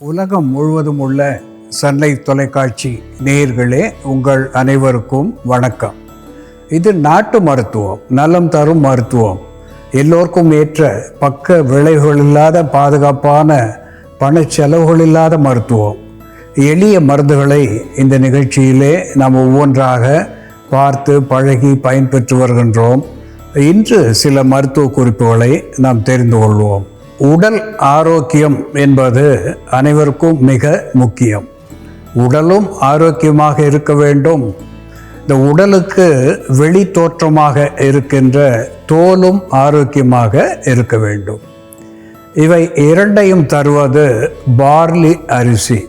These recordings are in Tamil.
உலகம் முழுவதும் உள்ள சன்லை தொலைக்காட்சி நேயர்களே உங்கள் அனைவருக்கும் வணக்கம். இது நாட்டு மருத்துவம் நலம் தரும் மருத்துவம். எல்லோருக்கும் ஏற்ற பக்க விளைவுகள் இல்லாத பாதுகாப்பான பண செலவுகள் இல்லாத மருத்துவம். எளிய மருந்துகளை இந்த நிகழ்ச்சியிலே நாம் ஒவ்வொன்றாக பார்த்து பழகி பயன்பெற்று வருகின்றோம். இன்று சில மருத்துவ குறிப்புகளை நாம் தெரிந்து கொள்வோம். உடல் ஆரோக்கியம் என்பது அனைவருக்கும் மிக முக்கியம். உடலும் ஆரோக்கியமாக இருக்க வேண்டும். இந்த உடலுக்கு வெளி தோற்றமாக இருக்கின்ற தோலும் ஆரோக்கியமாக இருக்க வேண்டும். இவை இரண்டையும் தருவது பார்லி அரிசி.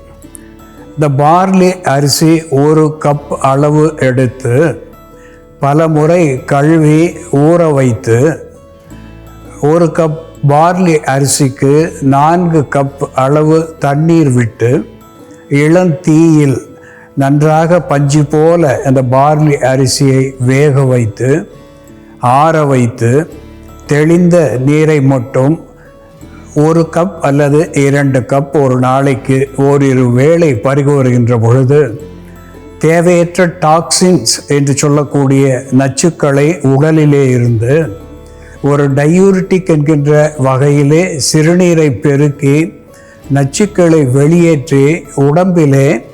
இந்த பார்லி அரிசி ஒரு கப் அளவு எடுத்து பல முறை கழுவி ஊற வைத்து ஒரு கப் பார்லி அரிசிக்கு நான்கு கப் அளவு தண்ணீர் விட்டு இளந்தீயில் நன்றாக பஞ்சு போல அந்த பார்லி அரிசியை வேக வைத்து ஆற வைத்து தெளிந்த நீரை மட்டும் ஒரு கப் அல்லது இரண்டு கப் ஒரு நாளைக்கு ஓரிரு வேளை பருகி வருகின்ற பொழுது தேவையற்ற டாக்ஸின்ஸ் என்று சொல்லக்கூடிய நச்சுக்களை உடலிலே இருந்து ஒரு டயூரிட்டிக் என்கின்ற வகையிலே சிறுநீரை பெருக்கி நச்சுக்களை வெளியேற்றி உடம்பிலே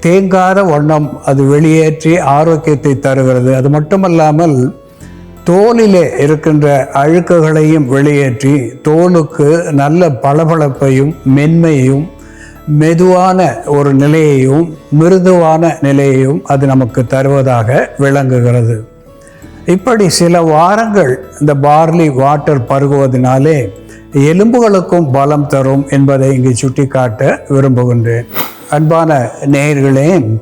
தேங்காத வண்ணம் அது வெளியேற்றி ஆரோக்கியத்தை தருகிறது. அது மட்டுமல்லாமல் தோலிலே இருக்கின்ற அழுக்குகளையும் வெளியேற்றி தோலுக்கு நல்ல பளபளப்பையும் மென்மையும் மெதுவான ஒரு நிலையையும் மிருதுவான நிலையையும் அது நமக்கு தருவதாக விளங்குகிறது. இப்படி சில வாரங்கள் இந்த பார்லி வாட்டர் பருகுவதனாலே எலும்புகளுக்கும் பலம் தரும் என்பதை இங்கு சுட்டிக்காட்ட விரும்புகின்றேன். அன்பான நேயர்களே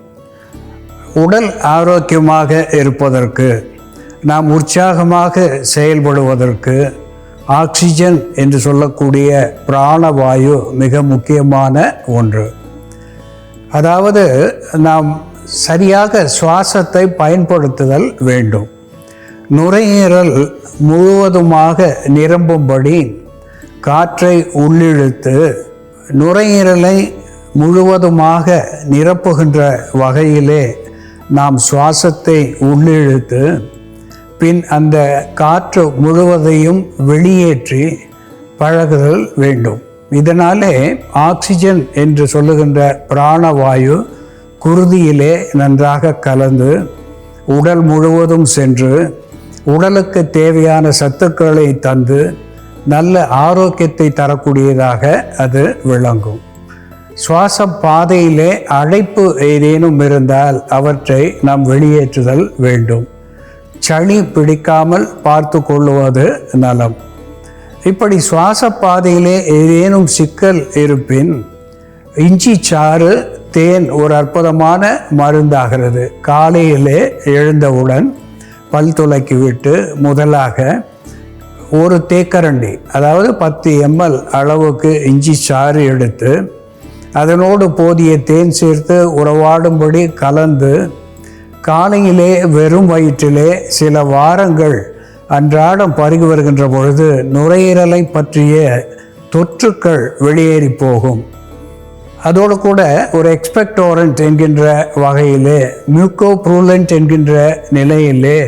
உடல் ஆரோக்கியமாக இருப்பதற்கு நாம் உற்சாகமாக செயல்படுவதற்கு ஆக்சிஜன் என்று சொல்லக்கூடிய பிராணவாயு மிக முக்கியமான ஒன்று. அதாவது நாம் சரியாக சுவாசத்தை பயன்படுத்துதல் வேண்டும். நுரையீரல் முழுவதுமாக நிரம்பும்படி காற்றை உள்ளிழுத்து நுரையீரலை முழுவதுமாக நிரப்புகின்ற வகையிலே நாம் சுவாசத்தை உள்ளிழுத்து பின் அந்த காற்று முழுவதையும் வெளியேற்றி பழகுதல் வேண்டும். இதனாலே ஆக்சிஜன் என்று சொல்லுகின்ற பிராணவாயு குருதியிலே நன்றாக கலந்து உடல் முழுவதும் சென்று உடலுக்கு தேவையான சத்துக்களை தந்து நல்ல ஆரோக்கியத்தை தரக்கூடியதாக அது விளங்கும். சுவாச பாதையிலே அழைப்பு ஏதேனும் இருந்தால் அவற்றை நாம் வெளியேற்றுதல் வேண்டும். சளி பிடிக்காமல் பார்த்து கொள்ளுவது நலம். இப்படி சுவாச பாதையிலே ஏதேனும் சிக்கல் இருப்பின் இஞ்சி சாறு தேன் ஒரு அற்புதமான மருந்தாகிறது. காலையிலே எழுந்தவுடன் பல் துளக்கி விட்டு முதலாக ஒரு தேக்கரண்டி அதாவது பத்து எம்எல் அளவுக்கு இஞ்சி சாறு எடுத்து அதனோடு போதிய தேன் சேர்த்து உறவாடும்படி கலந்து காலையிலே வெறும் வயிற்றிலே சில வாரங்கள் அன்றாடம் பருகி வருகின்ற பொழுது நுரையீரலை பற்றிய தொற்றுக்கள் வெளியேறி போகும். அதோடு கூட ஒரு எக்ஸ்பெக்டோரண்ட் என்கின்ற வகையிலே மியூக்கோ ப்ரூலண்ட் என்கின்ற நிலையிலே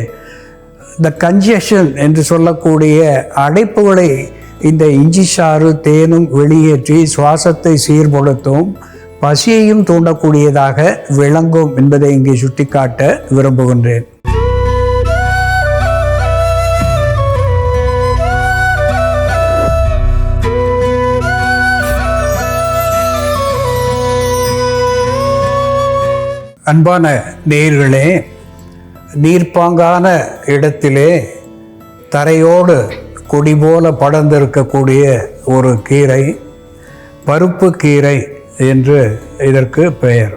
இந்த கன்ஜஷன் என்று சொல்லக்கூடிய அடைப்புகளை இந்த இஞ்சி சாறு தேனும் வெளியேற்றி சுவாசத்தை சீர்படுத்தும் பசியையும் தூண்டக்கூடியதாக விளங்கும் என்பதை இங்கே சுட்டிக்காட்ட விரும்புகின்றேன். அன்பான நேர்களே நீர்ப்பாங்கான இடத்திலே தரையோடு கொடி போல படர்ந்திருக்கக்கூடிய ஒரு கீரை பருப்பு கீரை என்று இதற்கு பெயர்.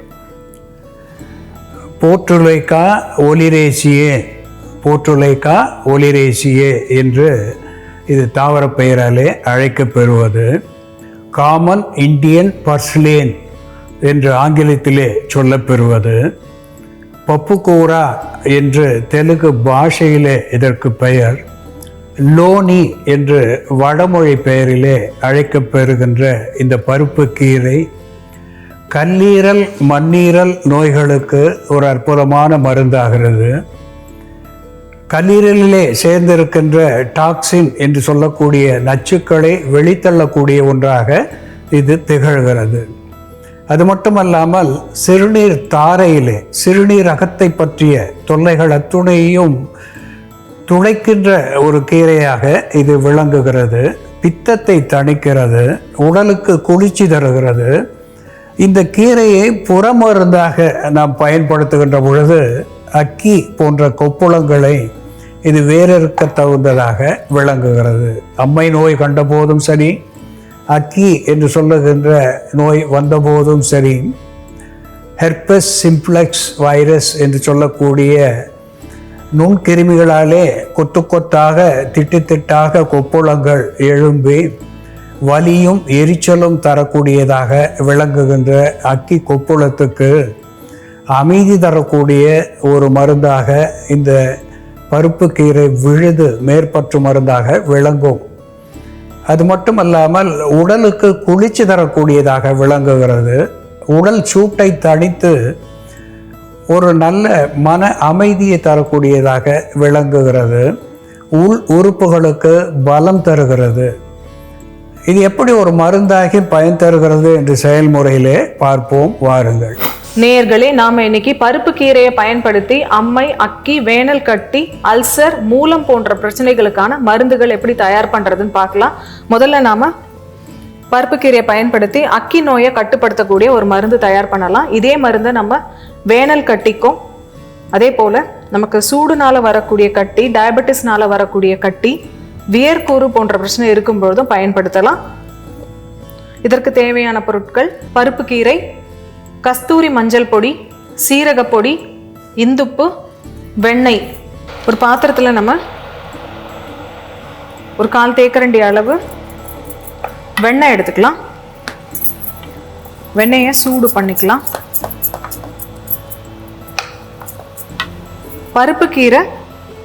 போற்றுலைக்கா ஒலிரேசியே போற்றுலைக்கா ஒலிரேசியே என்று இது தாவர பெயராலே அழைக்கப்பெறுவது காமன் இந்தியன் பர்ஸ்லேன் என்று ஆங்கிலத்திலே சொல்லப்பெறுவது. பப்புகூரா என்று தெலுங்கு பாஷையிலே இதற்கு பெயர். லோனி என்று வடமொழி பெயரிலே அழைக்கப்பெறுகின்ற இந்த பருப்பு கீரை கல்லீரல் மண்ணீரல் நோய்களுக்கு ஒரு அற்புதமான மருந்தாகிறது. கல்லீரலிலே சேர்ந்திருக்கின்ற டாக்ஸின் என்று சொல்லக்கூடிய நச்சுக்களை வெளித்தள்ளக்கூடிய ஒன்றாக இது திகழ்கிறது. அது மட்டுமல்லாமல் சிறுநீர் தாரையிலே சிறுநீர் அகத்தை பற்றிய தொல்லைகள் அத்துணையும் துளைக்கின்ற ஒரு கீரையாக இது விளங்குகிறது. பித்தத்தை தணிக்கிறது உடலுக்கு குளிர்ச்சி தருகிறது. இந்த கீரையை புறமருந்தாக நாம் பயன்படுத்துகின்ற பொழுது அக்கி போன்ற கொப்புளங்களை இது வேறறுக்க தகுந்ததாக விளங்குகிறது. அம்மை நோய் கண்டபோதும் சரி அக்கி என்று சொல்லுகின்ற நோய் வந்தபோதும் சரி ஹெர்பஸ் சிம்ப்ளெக்ஸ் வைரஸ் என்று சொல்லக்கூடிய நுண்கிருமிகளாலே கொத்து கொத்தாக திட்டு திட்டாக கொப்புளங்கள் எழும்பி வலியும் எரிச்சலும் தரக்கூடியதாக விளங்குகின்ற அக்கி கொப்புளத்துக்கு அமைதி தரக்கூடிய ஒரு மருந்தாக இந்த பருப்பு கீரை விழுது மேற்பற்று மருந்தாக விளங்கும். அது மட்டுமல்லாமல் உடலுக்கு குளிர்ச்சி தரக்கூடியதாக விளங்குகிறது. உடல் சூட்டை தணித்து ஒரு நல்ல மன அமைதியை தரக்கூடியதாக விளங்குகிறது. உள் உறுப்புகளுக்கு பலம் தருகிறது. இது எப்படி ஒரு மருந்தாகி பயன் தருகிறது என்று செயல்முறையிலே பார்ப்போம். வாருங்கள். நேயர்களே நாம் இன்னைக்கு பருப்பு கீரையை பயன்படுத்தி அம்மை அக்கி வேனல் கட்டி அல்சர் மூலம் போன்ற பிரச்சனைகளுக்கான மருந்துகள் எப்படி தயார் பண்ணுறதுன்னு பார்க்கலாம். முதல்ல நாம் பருப்பு கீரையை பயன்படுத்தி அக்கி நோயை கட்டுப்படுத்தக்கூடிய ஒரு மருந்து தயார் பண்ணலாம். இதே மருந்தை நம்ம வேனல் கட்டிக்கும். அதே போல் நமக்கு சூடுனால் வரக்கூடிய கட்டி டயபெட்டிஸ்னால் வரக்கூடிய கட்டி வியர்க்கூறு போன்ற பிரச்சனை இருக்கும்பொழுதும் பயன்படுத்தலாம். இதற்கு தேவையான பொருட்கள் பருப்பு கீரை கஸ்தூரி மஞ்சள் பொடி சீரக பொடி இந்துப்பு வெண்ணெய். ஒரு பாத்திரத்தில் நம்ம ஒரு கால் தேக்கரண்டி அளவு வெண்ணெய் எடுத்துக்கலாம். வெண்ணெயை சூடு பண்ணிக்கலாம். பருப்பு கீரை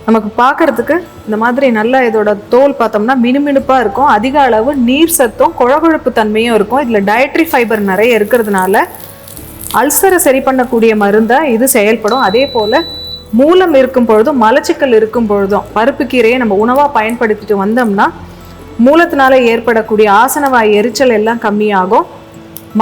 நமக்கு பார்க்குறதுக்கு இந்த மாதிரி நல்லா இதோட தோல் பார்த்தோம்னா மினுமினுப்பாக இருக்கும். அதிக அளவு நீர் சத்தும் குழகுழப்பு தன்மையும் இருக்கும். இதில் டயட்ரி ஃபைபர் நிறைய இருக்கிறதுனால அல்சரை சரி பண்ணக்கூடிய மருந்தாக இது செயல்படும். அதே போல் மூலம் இருக்கும் பொழுதும் மலச்சிக்கல் இருக்கும் பொழுதும் பருப்பு கீரையை நம்ம உணவாக பயன்படுத்திட்டு வந்தோம்னா மூலத்தினால ஏற்படக்கூடிய ஆசனவாய் எரிச்சல் எல்லாம் கம்மியாகும்.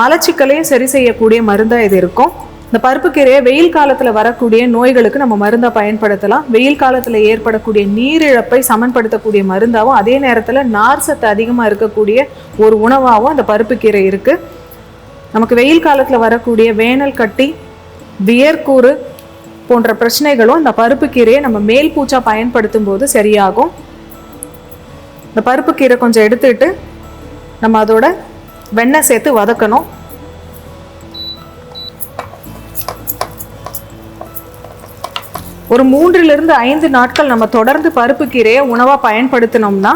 மலச்சிக்கலையும் சரி செய்யக்கூடிய மருந்தாக இது இருக்கும். இந்த பருப்பு கீரையை வெயில் காலத்தில் வரக்கூடிய நோய்களுக்கு நம்ம மருந்தாக பயன்படுத்தலாம். வெயில் காலத்தில் ஏற்படக்கூடிய நீரிழப்பை சமன்படுத்தக்கூடிய மருந்தாகவும் அதே நேரத்தில் நார் சத்து அதிகமாக இருக்கக்கூடிய ஒரு உணவாகவும் அந்த பருப்பு கீரை இருக்குது நமக்கு வெயில் காலத்தில் வரக்கூடிய வேனல் கட்டி வியர்க்கூறு போன்ற பிரச்சனைகளும் இந்த பருப்பு கீரையை நம்ம மேல் பூச்சா பயன்படுத்தும் போது சரியாகும். இந்த பருப்பு கீரை கொஞ்சம் எடுத்துட்டு நம்ம அதோட வெண்ணெய் சேர்த்து வதக்கணும். ஒரு மூன்றிலிருந்து ஐந்து நாட்கள் நம்ம தொடர்ந்து பருப்பு கீரையை உணவாக பயன்படுத்தினோம்னா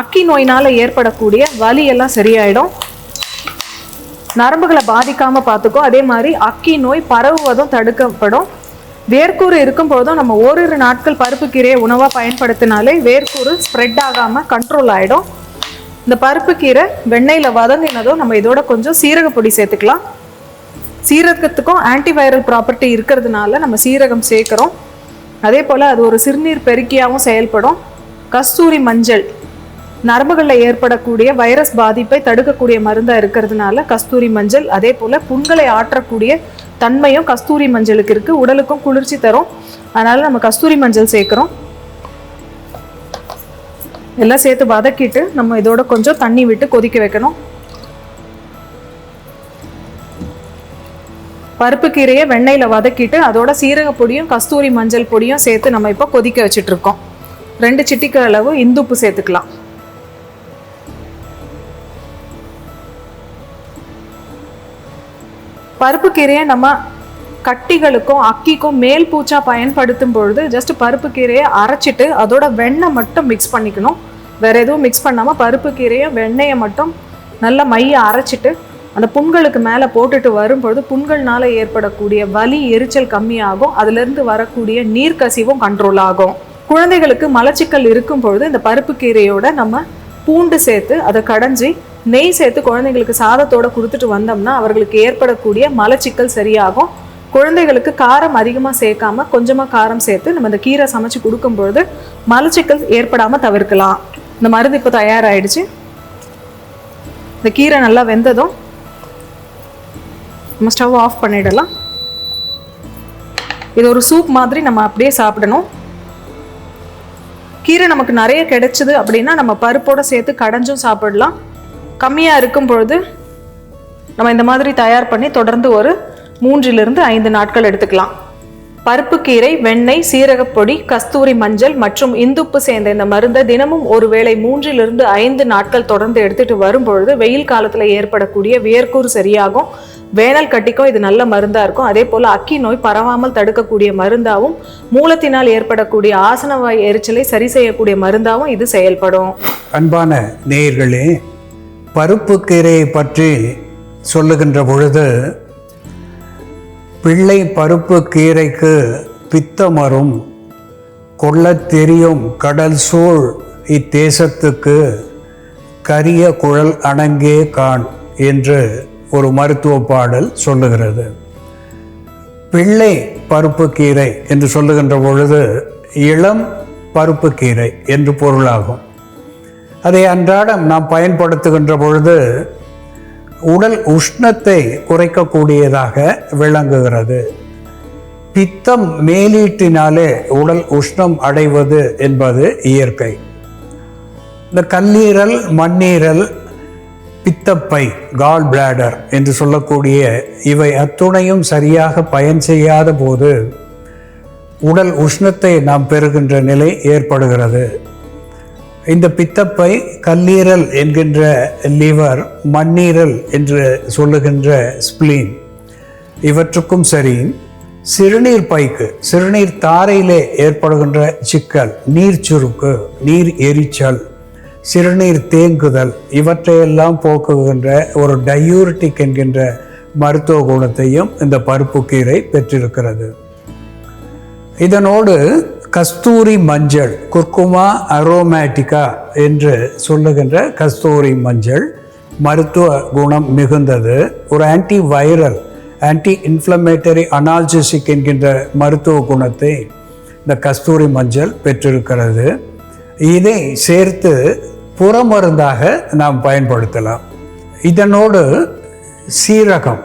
அக்கி நோயினால் ஏற்படக்கூடிய வலி எல்லாம் சரியாயிடும். நரம்புகளை பாதிக்காம பார்த்துக்கும் அதே மாதிரி அக்கி நோய் பரவுவதும் தடுக்கப்படும். வேர்க்கூறு இருக்கும் போதும் நம்ம ஓரிரு நாட்கள் பருப்பு கீரையை உணவாக பயன்படுத்தினாலே வேர்க்கூறு ஸ்ப்ரெட் ஆகாமல் கண்ட்ரோல் ஆகிடும் இந்த பருப்பு கீரை வெண்ணெயில் வதங்கினதும் நம்ம இதோட கொஞ்சம் சீரகப்பொடி சேர்த்துக்கலாம். சீரகத்துக்கும் ஆன்டிவைரல் ப்ராப்பர்ட்டி இருக்கிறதுனால நம்ம சீரகம் சேர்க்குறோம். அதே போல் அது ஒரு சிறுநீர் பெருக்கியாகவும் செயல்படும். கஸ்தூரி மஞ்சள் நரம்புகளில் ஏற்படக்கூடிய வைரஸ் பாதிப்பை தடுக்கக்கூடிய மருந்தாக இருக்கிறதுனால கஸ்தூரி மஞ்சள் அதே போல் புண்களை ஆற்றக்கூடிய தன்மையும் கஸ்தூரி மஞ்சளுக்கு இருக்குது உடலுக்கும் குளிர்ச்சி தரும். அதனால் நம்ம கஸ்தூரி மஞ்சள் சேர்க்குறோம். எல்லாம் சேர்த்து வதக்கிட்டு நம்ம இதோட கொஞ்சம் தண்ணி விட்டு கொதிக்க வைக்கணும். பருப்பு கீரையை வெண்ணெயில் வதக்கிட்டு அதோட சீரக பொடியும் கஸ்தூரி மஞ்சள் பொடியும் சேர்த்து நம்ம இப்போ கொதிக்க வச்சுட்ருக்கோம் ரெண்டு சிட்டிக்கு அளவு இந்துப்பு சேர்த்துக்கலாம். பருப்பு கீரையை நம்ம கட்டிகளுக்கும் அக்கிக்கும் மேல் பூச்சா பயன்படுத்தும் பொழுது ஜஸ்ட் பருப்பு கீரையை அரைச்சிட்டு அதோட வெண்ணெய் மட்டும் மிக்ஸ் பண்ணிக்கணும். வேற எதுவும் மிக்ஸ் பண்ணாமல் பருப்பு கீரையை வெண்ணெயை மட்டும் நல்லா மைய அரைச்சிட்டு அந்த புண்களுக்கு மேலே போட்டுட்டு வரும்பொழுது புண்கள்னால ஏற்படக்கூடிய வலி எரிச்சல் கம்மியாகும். அதுலேருந்து வரக்கூடிய நீர்க்கசிவும் கண்ட்ரோல் ஆகும். குழந்தைகளுக்கு மலச்சிக்கல் இருக்கும் பொழுது இந்த பருப்பு கீரையோட நம்ம பூண்டு சேர்த்து அதை கடைஞ்சி நெய் சேர்த்து குழந்தைங்களுக்கு சாதத்தோட கொடுத்துட்டு வந்தோம்னா அவர்களுக்கு ஏற்படக்கூடிய மலச்சிக்கல் சரியாகும். குழந்தைகளுக்கு காரம் அதிகமாக சேர்க்காம கொஞ்சமாக காரம் சேர்த்து நம்ம இந்த கீரை சமைச்சு கொடுக்கும் பொழுது மலச்சிக்கல் ஏற்படாமல் தவிர்க்கலாம். இந்த மருந்து இப்போ தயாராகிடுச்சு இந்த கீரை நல்லா வெந்ததும் நம்ம ஸ்டவ் ஆஃப் பண்ணிடலாம். இது ஒரு சூப் மாதிரி நம்ம அப்படியே சாப்பிடணும். கீரை நமக்கு நிறைய கிடைச்சிது அப்படின்னா நம்ம பருப்போட சேர்த்து கடைஞ்சும் சாப்பிடலாம். கம்மியாக இருக்கும் பொழுது நம்ம இந்த மாதிரி தயார் பண்ணி தொடர்ந்து ஒரு மூன்றிலிருந்து ஐந்து நாட்கள் எடுத்துக்கலாம். பருப்பு கீரை வெண்ணெய் சீரகப்பொடி கஸ்தூரி மஞ்சள் மற்றும் இந்துப்பு சேர்ந்த இந்த மருந்தை தினமும் ஒருவேளை மூன்றிலிருந்து ஐந்து நாட்கள் தொடர்ந்து எடுத்துட்டு வரும் பொழுது வெயில் காலத்தில் ஏற்படக்கூடிய வியர்க்கூறு சரியாகும் வேனல் கட்டிக்கும் இது நல்ல மருந்தாக இருக்கும். அதே போல் அக்கி நோய் பரவாமல் தடுக்கக்கூடிய மருந்தாகவும் மூலத்தினால் ஏற்படக்கூடிய ஆசனவாய் எரிச்சலை சரி செய்யக்கூடிய மருந்தாகவும் இது செயல்படும். அன்பான நேயர்களே பருப்பு கீரையை பற்றி சொல்லுகின்ற பொழுது பிள்ளை பருப்பு கீரைக்கு பித்தமரும் கொள்ளத் தெரியும் கடல் சூழ் இத்தேசத்துக்கு கரிய குழல் அணங்கே காண் என்று ஒரு மருத்துவ பாடல் சொல்லுகிறது. பிள்ளை பருப்பு கீரை என்று சொல்லுகின்ற பொழுது இளம் பருப்பு கீரை என்று பொருளாகும். அதை அன்றாடம் நாம் பயன்படுத்துகின்ற பொழுது உடல் உஷ்ணத்தை குறைக்கக்கூடியதாக விளங்குகிறது. பித்தம் மேலீட்டினாலே உடல் உஷ்ணம் அடைவது என்பது இயற்கை. இந்த கல்லீரல் மண்ணீரல் பித்தப்பை கால் பிளாடர் என்று சொல்லக்கூடிய இவை அத்துணையும் சரியாக பயன் செய்யாத போது உடல் உஷ்ணத்தை நாம் பெறுகின்ற நிலை ஏற்படுகிறது. இந்த பித்தப்பை கல்லீரல் என்கின்ற லிவர் மண்ணீரல் என்று சொல்லுகின்ற ஸ்பிளீன். இவற்றுக்கும் சரி சிறுநீர் பைக்கு சிறுநீர் தாரையிலே ஏற்படுகின்ற சிக்கல் நீர் சுருக்கு நீர் எரிச்சல் சிறுநீர் தேங்குதல் இவற்றையெல்லாம் போக்குகின்ற ஒரு டயூரிட்டிக் என்கின்ற மருத்துவ குணத்தையும் இந்த பருப்பு கீரை பெற்றிருக்கிறது. இதனோடு கஸ்தூரி மஞ்சள் குர்குமா அரோமேட்டிக்கா என்று சொல்லுகின்ற கஸ்தூரி மஞ்சள் மருத்துவ குணம் மிகுந்தது. ஒரு anti viral anti inflammatory analgesic என்கின்ற மருத்துவ குணத்தை இந்த கஸ்தூரி மஞ்சள் பெற்றிருக்கிறது. இதை சேர்த்து புறமருந்தாக நாம் பயன்படுத்தலாம். இதனோடு சீரகம்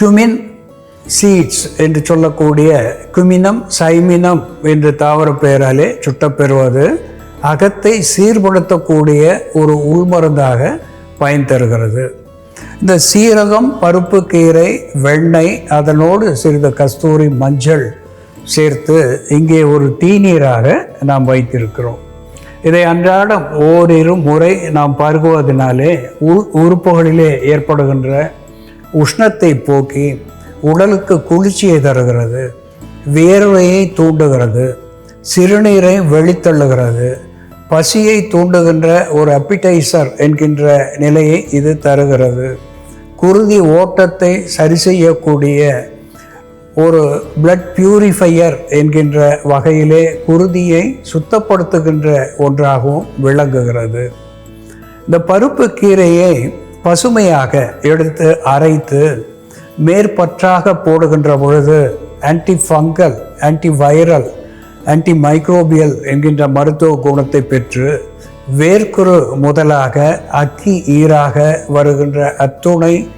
குமின் சீட்ஸ் என்று சொல்லக்கூடிய குமினம் சைமினம் என்று தாவர பெயராலே சுட்டப்பெறுவது. அகத்தை சீர்படுத்தக்கூடிய ஒரு உள்மருந்தாக பயன் தருகிறது இந்த சீரகம் பருப்பு கீரை வெண்ணெய் அதனோடு சிறிது கஸ்தூரி மஞ்சள் சேர்த்து இங்கே ஒரு தீநீராக நாம் வைத்திருக்கிறோம். இதை அன்றாடம் ஓரிரு முறை நாம் பருகுவதனாலே உள் உறுப்புகளிலே ஏற்படுகின்ற உஷ்ணத்தை போக்கி உடலுக்கு குளிர்ச்சியை தருகிறது வேர்வையை தூண்டுகிறது சிறுநீரை வெளித்தள்ளுகிறது பசியை தூண்டுகின்ற ஒரு அப்பிடைசர் என்கின்ற நிலையை இது தருகிறது. குருதி ஓட்டத்தை சரி செய்யக்கூடிய ஒரு பிளட் பியூரிஃபையர் என்கின்ற வகையிலே குருதியை சுத்தப்படுத்துகின்ற ஒன்றாகவும் விளங்குகிறது. இந்த பருப்பு கீரையை பசுமையாக எடுத்து அரைத்து மேற்பற்றாக போடுகின்ற பொழுது anti fungal anti viral anti microbial என்கின்ற மருத்துவ குணத்தை பெற்று வேர்க்குரு முதலாக அக்கி ஈராக வருகின்ற அத்துணை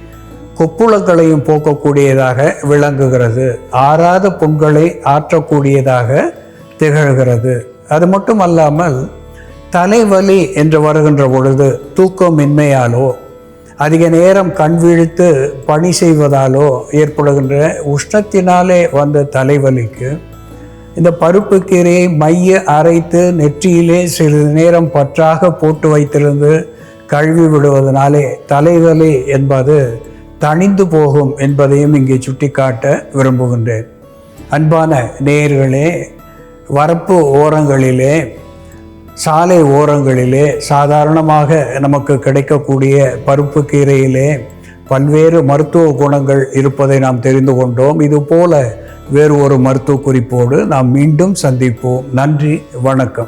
கொப்புளங்களையும் போக்கக்கூடியதாக விளங்குகிறது. ஆறாத புண்களை ஆற்றக்கூடியதாக திகழ்கிறது. அது மட்டும் அல்லாமல் தலைவலி என்று வருகின்ற பொழுது தூக்கமின்மையாலோ அதிக நேரம் கண் விழித்து பணி செய்வதாலோ ஏற்படுகின்ற உஷ்ணத்தினாலே வந்த தலைவலிக்கு இந்த பருப்பு கீரையை மைய அரைத்து நெற்றியிலே சிறிது நேரம் பற்றாக போட்டு வைத்திருந்து கழுவி விடுவதனாலே தலைவலி என்பது தணிந்து போகும் என்பதையும் இங்கே சுட்டிக்காட்ட விரும்புகின்றேன். அன்பான நேயர்களே வரப்பு ஓரங்களிலே சாலை ஓரங்களிலே சாதாரணமாக நமக்கு கிடைக்கக்கூடிய பருப்பு கீரையிலே பல்வேறு மருத்துவ குணங்கள் இருப்பதை நாம் தெரிந்து கொண்டோம். இதுபோல வேறு ஒரு மருத்துவ குறிப்போடு நாம் மீண்டும் சந்திப்போம். நன்றி வணக்கம்.